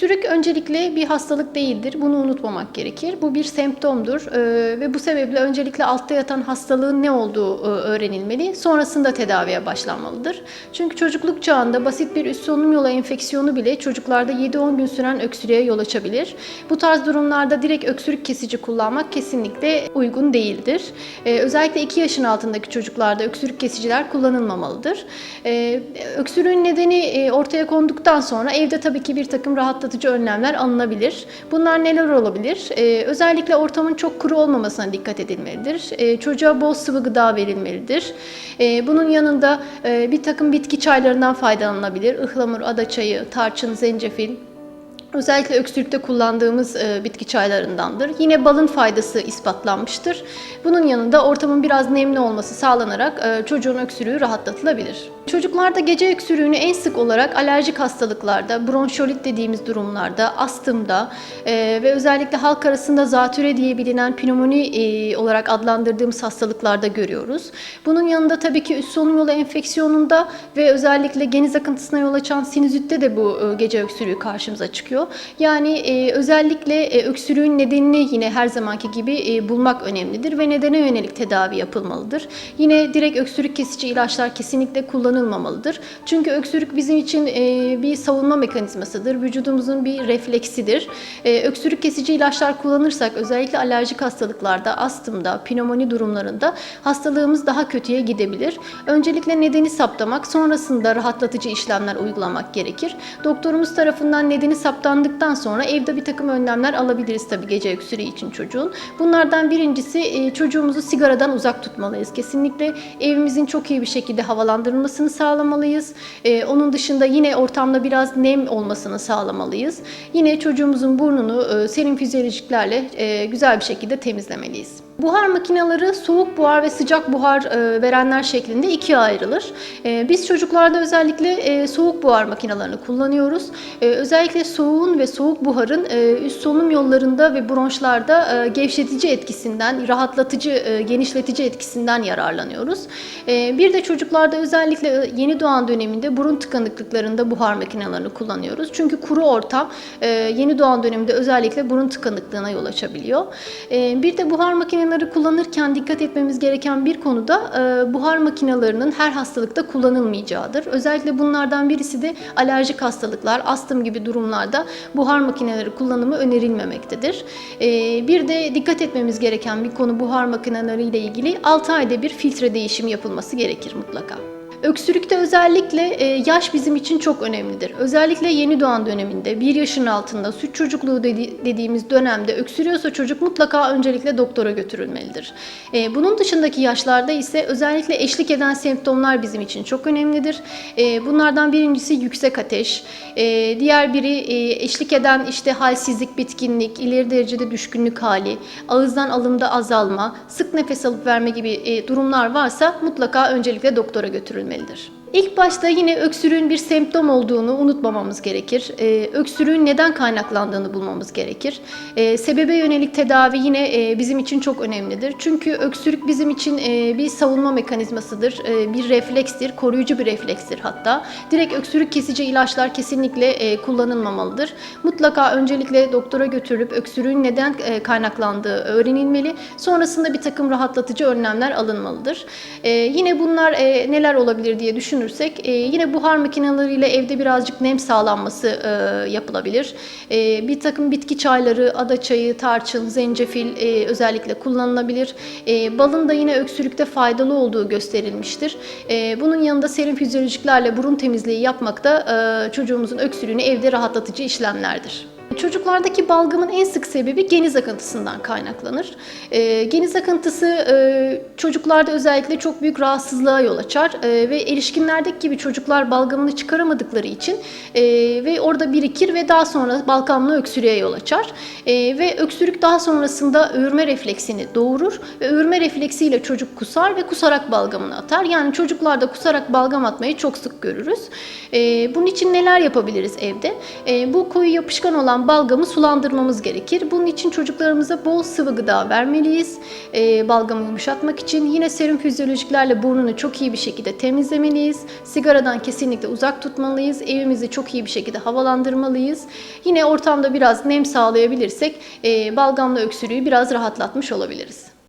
Öksürük öncelikle bir hastalık değildir. Bunu unutmamak gerekir. Bu bir semptomdur Ee, ve bu sebeple öncelikle altta yatan hastalığın ne olduğu e, öğrenilmeli. Sonrasında tedaviye başlanmalıdır. Çünkü çocukluk çağında basit bir üst solunum yolu enfeksiyonu bile çocuklarda 7-10 gün süren öksürüğe yol açabilir. Bu tarz durumlarda direkt öksürük kesici kullanmak kesinlikle uygun değildir. Ee, özellikle 2 yaşın altındaki çocuklarda öksürük kesiciler kullanılmamalıdır. Ee, öksürüğün nedeni e, ortaya konduktan sonra evde tabii ki bir takım rahatlatıcı önlemler alınabilir. Bunlar neler olabilir? Ee, özellikle ortamın çok kuru olmamasına dikkat edilmelidir. Ee, çocuğa bol sıvı gıda verilmelidir. Ee, bunun yanında e, bir takım bitki çaylarından faydalanılabilir. Ihlamur, ada çayı, tarçın, zencefil, Özellikle öksürükte kullandığımız e, bitki çaylarındandır. Yine balın faydası ispatlanmıştır. Bunun yanında ortamın biraz nemli olması sağlanarak e, çocuğun öksürüğü rahatlatılabilir. Çocuklarda gece öksürüğünü en sık olarak alerjik hastalıklarda, bronşolit dediğimiz durumlarda, astımda e, ve özellikle halk arasında zatüre diye bilinen pnömoni olarak adlandırdığımız hastalıklarda görüyoruz. Bunun yanında tabii ki üst solunum yolu enfeksiyonunda ve özellikle geniz akıntısına yol açan sinüzitte de bu gece öksürüğü karşımıza çıkıyor. Yani e, özellikle e, öksürüğün nedenini yine her zamanki gibi e, bulmak önemlidir ve nedene yönelik tedavi yapılmalıdır. Yine direkt öksürük kesici ilaçlar kesinlikle kullanılmamalıdır. Çünkü öksürük bizim için e, bir savunma mekanizmasıdır. Vücudumuzun bir refleksidir. E, öksürük kesici ilaçlar kullanırsak özellikle alerjik hastalıklarda, astımda, pnömoni durumlarında hastalığımız daha kötüye gidebilir. Öncelikle nedeni saptamak, sonrasında rahatlatıcı işlemler uygulamak gerekir. Doktorumuz tarafından nedeni saptandıktan sonra evde bir takım önlemler alabiliriz tabii gece öksürüğü için çocuğun. Bunlardan birincisi e, çocuğumuzu sigaradan uzak tutmalıyız. Kesinlikle evimizin çok iyi bir şekilde havalandırılmasını sağlamalıyız. E, Onun dışında yine ortamda biraz nem olmasını sağlamalıyız. Yine çocuğumuzun burnunu e, serin fizyolojiklerle güzel bir şekilde temizlemeliyiz. Buhar makineleri soğuk buhar ve sıcak buhar e, verenler şeklinde ikiye ayrılır. E, biz çocuklarda özellikle e, soğuk buhar makinelerini kullanıyoruz. Özellikle soğuğun ve soğuk buharın üst solunum yollarında ve bronşlarda gevşetici etkisinden, rahatlatıcı, genişletici etkisinden yararlanıyoruz. Bir de çocuklarda özellikle yeni doğan döneminde burun tıkanıklıklarında buhar makinelerini kullanıyoruz. Çünkü kuru ortam yeni doğan döneminde özellikle burun tıkanıklığına yol açabiliyor. Bir de buhar makineleri kullanırken dikkat etmemiz gereken bir konu da e, buhar makinelerinin her hastalıkta kullanılmayacağıdır. Özellikle bunlardan birisi de alerjik hastalıklar, astım gibi durumlarda buhar makineleri kullanımı önerilmemektedir. E, bir de dikkat etmemiz gereken bir konu buhar makineleri ile ilgili 6 ayda bir filtre değişimi yapılması gerekir mutlaka. Öksürükte özellikle e, yaş bizim için çok önemlidir. Özellikle yeni doğan döneminde, 1 yaşın altında, süt çocukluğu dedi- dediğimiz dönemde öksürüyorsa çocuk mutlaka öncelikle doktora götürülmelidir. E, Bunun dışındaki yaşlarda ise özellikle eşlik eden semptomlar bizim için çok önemlidir. E, Bunlardan birincisi yüksek ateş, diğer biri eşlik eden işte halsizlik, bitkinlik, ileri derecede düşkünlük hali, ağızdan alımda azalma, sık nefes alıp verme gibi durumlar varsa mutlaka öncelikle doktora götürülmelidir edilmelidir. İlk başta yine öksürüğün bir semptom olduğunu unutmamamız gerekir. Ee, öksürüğün neden kaynaklandığını bulmamız gerekir. Ee, sebebe yönelik tedavi yine e, bizim için çok önemlidir. Çünkü öksürük bizim için e, bir savunma mekanizmasıdır, e, bir reflekstir, koruyucu bir reflekstir hatta. Direkt öksürük kesici ilaçlar kesinlikle e, kullanılmamalıdır. Mutlaka öncelikle doktora götürülüp öksürüğün neden e, kaynaklandığı öğrenilmeli. Sonrasında bir takım rahatlatıcı önlemler alınmalıdır. E, yine bunlar e, neler olabilir diye düşünürsek e, yine buhar makineleriyle evde birazcık nem sağlanması e, yapılabilir. E, bir takım bitki çayları, ada çayı, tarçın, zencefil e, özellikle kullanılabilir. E, balın da yine öksürükte faydalı olduğu gösterilmiştir. E, bunun yanında serin fizyolojiklerle burun temizliği yapmak da e, çocuğumuzun öksürüğünü evde rahatlatıcı işlemlerdir. Çocuklardaki balgamın en sık sebebi geniz akıntısından kaynaklanır. E, geniz akıntısı e, çocuklarda özellikle çok büyük rahatsızlığa yol açar E, ve erişkinlerdeki gibi çocuklar balgamını çıkaramadıkları için e, ve orada birikir ve daha sonra balgamlı öksürüğe yol açar. E, ve öksürük daha sonrasında öğürme refleksini doğurur ve öğürme refleksiyle çocuk kusar ve kusarak balgamını atar. Yani çocuklarda kusarak balgam atmayı çok sık görürüz. E, bunun için neler yapabiliriz evde? E, bu koyu yapışkan olan olan balgamı sulandırmamız gerekir. Bunun için çocuklarımıza bol sıvı gıda vermeliyiz. E, balgamı yumuşatmak için yine serum fizyolojiklerle burnunu çok iyi bir şekilde temizlemeliyiz. Sigaradan kesinlikle uzak tutmalıyız. Evimizi çok iyi bir şekilde havalandırmalıyız. Yine ortamda biraz nem sağlayabilirsek e, balgamla öksürüğü biraz rahatlatmış olabiliriz.